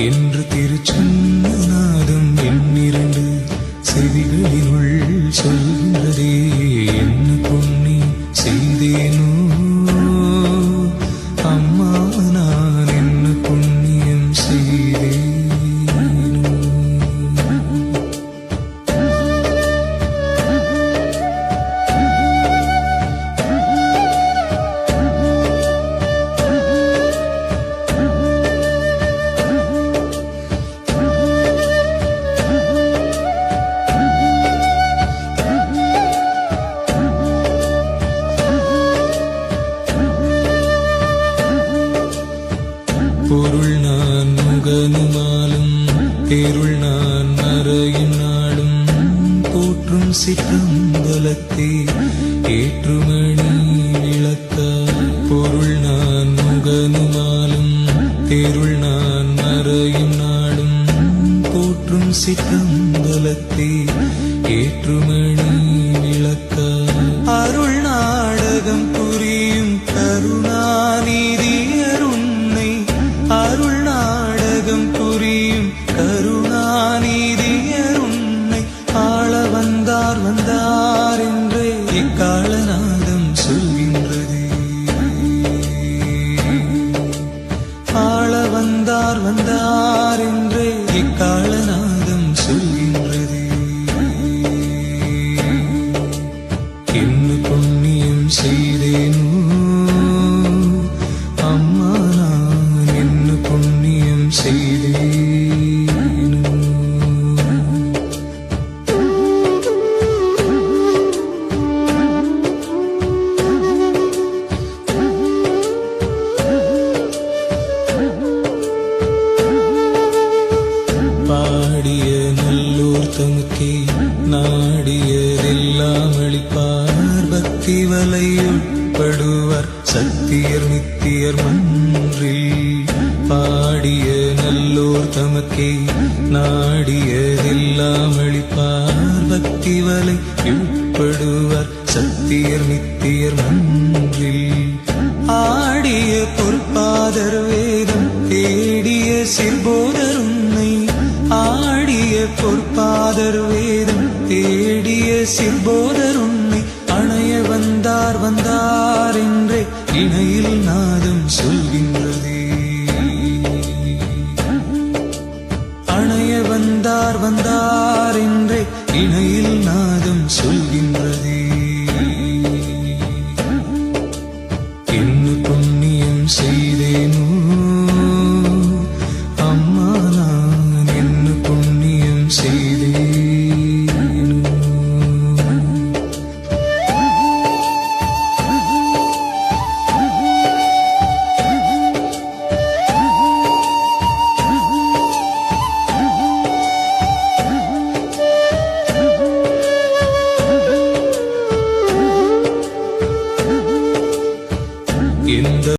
என்று திருச்சன்னநாதம் பொருள் நான் முகனுமாலும் பேருள் நான் மறையும் நாளும் போற்றும் சிற்றம்பலத்தே ஏற்றுமணி விளக்க பொருள் நான் முகனுமாலும் தேருள் நான் மறையும் நாளும் போற்றும் சிற்றம்பலத்தே ஏற்றுமணி விளக்க அருள் நாடகம் புரியும் கருணாநிதி உமக்கே தமக்கே நாடியதெல்லாம் அளிப்பார். பக்தி வலையுட்படுவார் சக்தியர் நித்தியர் மன்றில். பாடிய நல்லோர் தமக்கே நாடியதெல்லாம் அளிப்பார். பக்தி வலை உட்படுவார் சத்தியர் நித்தியர் மன்றில். ஆடிய பொற்பாதர் வேதம் தேடிய சிற்போ பொற்பாதர் வேதம் தேடிய சிற்போதர் உண்மை அணைய வந்தார் வந்தார் என்றே இணையில் நாத